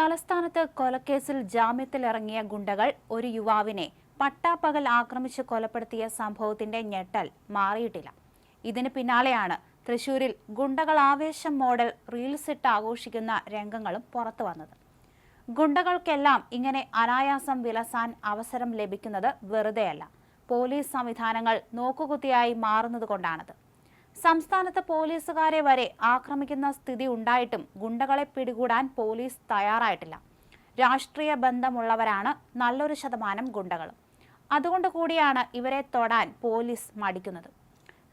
തലസ്ഥാനത്ത് കൊലക്കേസിൽ ജാമ്യത്തിലിറങ്ങിയ ഗുണ്ടകൾ ഒരു യുവാവിനെ പട്ടാപ്പകൽ ആക്രമിച്ച് കൊലപ്പെടുത്തിയ സംഭവത്തിന്റെ ഞെട്ടൽ മാറിയിട്ടില്ല. ഇതിന് പിന്നാലെയാണ് തൃശൂരിൽ ഗുണ്ടകൾ ആവേശം മോഡൽ റീൽസ് ഇട്ട് ആഘോഷിക്കുന്ന രംഗങ്ങളും പുറത്തു വന്നത്. ഗുണ്ടകൾക്കെല്ലാം ഇങ്ങനെ അനായാസം വിലസാൻ അവസരം ലഭിക്കുന്നത് വെറുതെയല്ല. പോലീസ് സംവിധാനങ്ങൾ നോക്കുകുത്തിയായി മാറുന്നതുകൊണ്ടാണത് സംസ്ഥാനത്ത് പോലീസുകാരെ വരെ ആക്രമിക്കുന്ന സ്ഥിതി ഉണ്ടായിട്ടും ഗുണ്ടകളെ പിടികൂടാൻ പോലീസ് തയ്യാറായിട്ടില്ല. രാഷ്ട്രീയ ബന്ധമുള്ളവരാണ് നല്ലൊരു ശതമാനം ഗുണ്ടകൾ അതുകൊണ്ട് കൂടിയാണ് ഇവരെ തൊടാൻ പോലീസ് മടിക്കുന്നത്.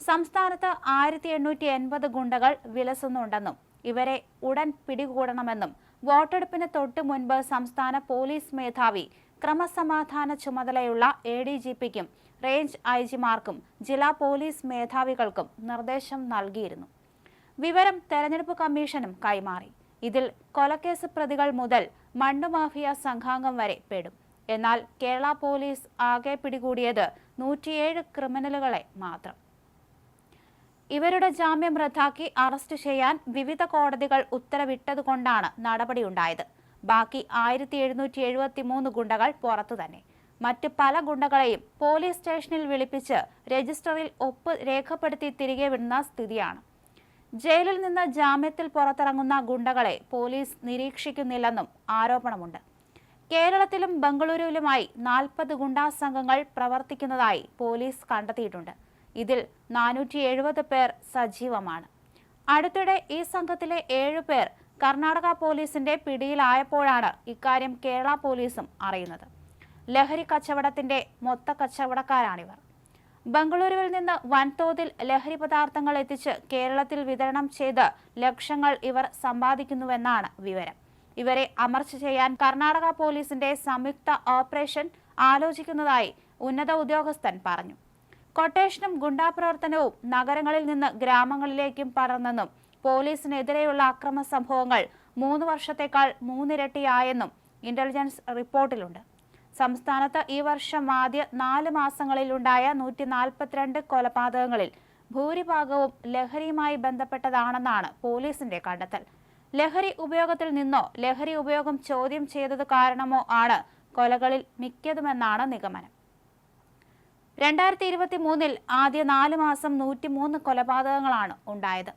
സംസ്ഥാനത്ത് ആയിരത്തി എണ്ണൂറ്റി എൺപത് ഗുണ്ടകൾ വിലസുന്നുണ്ടെന്നും ഇവരെ ഉടൻ പിടികൂടണമെന്നും വോട്ടെടുപ്പിന് തൊട്ടു മുൻപ് സംസ്ഥാന പോലീസ് മേധാവി ക്രമസമാധാന ചുമതലയുള്ള എ ഡി ജി പിക്കും റേഞ്ച് ഐ ജിമാർക്കും ജില്ലാ പോലീസ് മേധാവികൾക്കും നിർദ്ദേശം നൽകിയിരുന്നു. വിവരം തെരഞ്ഞെടുപ്പ് കമ്മീഷനും കൈമാറി. ഇതിൽ കൊലക്കേസ് പ്രതികൾ മുതൽ മണ്ണുമാഫിയ സംഘാംഗം വരെ പെടും. എന്നാൽ കേരള പോലീസ് ആകെ പിടികൂടിയത് നൂറ്റിയേഴ് ക്രിമിനലുകളെ മാത്രം. ഇവരുടെ ജാമ്യം റദ്ദാക്കി അറസ്റ്റ് ചെയ്യാൻ വിവിധ കോടതികൾ ഉത്തരവിട്ടതുകൊണ്ടാണ് നടപടിയുണ്ടായത്. ബാക്കി ആയിരത്തി എഴുന്നൂറ്റി എഴുപത്തി മൂന്ന് ഗുണ്ടകൾ പുറത്തു തന്നെ മറ്റ് പല ഗുണ്ടകളെയും പോലീസ് സ്റ്റേഷനിൽ വിളിപ്പിച്ച് രജിസ്റ്ററിൽ ഒപ്പ് രേഖപ്പെടുത്തി തിരികെ വിടുന്ന സ്ഥിതിയാണ്. ജയിലിൽ നിന്ന് ജാമ്യത്തിൽ പുറത്തിറങ്ങുന്ന ഗുണ്ടകളെ പോലീസ് നിരീക്ഷിക്കുന്നില്ലെന്നും ആരോപണമുണ്ട്. കേരളത്തിലും ബംഗളൂരുവിലുമായി നാൽപ്പത് ഗുണ്ടാ സംഘങ്ങൾ പ്രവർത്തിക്കുന്നതായി പോലീസ് കണ്ടെത്തിയിട്ടുണ്ട്. ഇതിൽ നാനൂറ്റി എഴുപത് പേർ സജീവമാണ്. അടുത്തിടെ ഈ സംഘത്തിലെ ഏഴു പേർ കർണാടക പോലീസിന്റെ പിടിയിലായപ്പോഴാണ് ഇക്കാര്യം കേരള പോലീസും അറിയുന്നത്. ലഹരി കച്ചവടത്തിന്റെ മൊത്ത കച്ചവടക്കാരാണിവർ. ബംഗളൂരുവിൽ നിന്ന് വൻതോതിൽ ലഹരി പദാർത്ഥങ്ങൾ എത്തിച്ച് കേരളത്തിൽ വിതരണം ചെയ്ത് ലക്ഷങ്ങൾ ഇവർ സമ്പാദിക്കുന്നുവെന്നാണ് വിവരം. ഇവരെ അമർച്ച ചെയ്യാൻ കർണാടക പോലീസിന്റെ സംയുക്ത ഓപ്പറേഷൻ ആലോചിക്കുന്നതായി ഉന്നത ഉദ്യോഗസ്ഥൻ പറഞ്ഞു. കൊട്ടേഷനും ഗുണ്ടാപ്രവർത്തനവും നഗരങ്ങളിൽ നിന്ന് ഗ്രാമങ്ങളിലേക്കും പടർന്നെന്നും പോലീസിനെതിരെയുള്ള അക്രമ സംഭവങ്ങൾ മൂന്ന് വർഷത്തേക്കാൾ മൂന്നിരട്ടിയായെന്നും ഇന്റലിജൻസ് റിപ്പോർട്ടിലുണ്ട്. സംസ്ഥാനത്ത് ഈ വർഷം ആദ്യ നാല് മാസങ്ങളിലുണ്ടായ നൂറ്റി നാൽപ്പത്തിരണ്ട് കൊലപാതകങ്ങളിൽ ഭൂരിഭാഗവും ലഹരിയുമായി ബന്ധപ്പെട്ടതാണെന്നാണ് പോലീസിന്റെ കണ്ടെത്തൽ. ലഹരി ഉപയോഗത്തിൽ നിന്നോ ലഹരി ഉപയോഗം ചോദ്യം ചെയ്തത് കാരണമോ ആണ് കൊലകളിൽ മിക്കതുമെന്നാണ് നിഗമനം. രണ്ടായിരത്തി ഇരുപത്തി മൂന്നിൽ ആദ്യ നാല് മാസം നൂറ്റിമൂന്ന് കൊലപാതകങ്ങളാണ് ഉണ്ടായത്.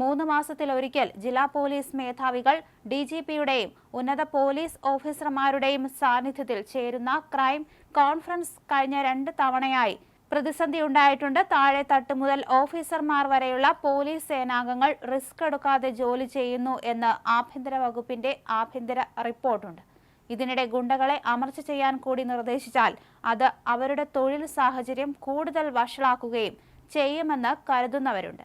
മൂന്ന് മാസത്തിലൊരിക്കൽ ജില്ലാ പോലീസ് മേധാവികൾ ഡി ജി പിയുടെയും ഉന്നത പോലീസ് ഓഫീസർമാരുടെയും സാന്നിധ്യത്തിൽ ചേരുന്ന ക്രൈം കോൺഫറൻസ് കഴിഞ്ഞ രണ്ട് തവണയായി. പ്രതിസന്ധി ഉണ്ടായിട്ടുണ്ട്. താഴെ തട്ട് മുതൽ ഓഫീസർമാർ വരെയുള്ള പോലീസ് സേനാംഗങ്ങൾ റിസ്ക് എടുക്കാതെ ജോലി ചെയ്യുന്നു എന്ന് ആഭ്യന്തര വകുപ്പിന്റെ ആഭ്യന്തര റിപ്പോർട്ടുണ്ട്. ഇതിനിടെ ഗുണ്ടകളെ അമർച്ച ചെയ്യാൻ കൂടി നിർദ്ദേശിച്ചാൽ അത് അവരുടെ തൊഴിൽ സാഹചര്യം കൂടുതൽ വഷളാക്കുകയും ചെയ്യുമെന്ന് കരുതുന്നവരുണ്ട്.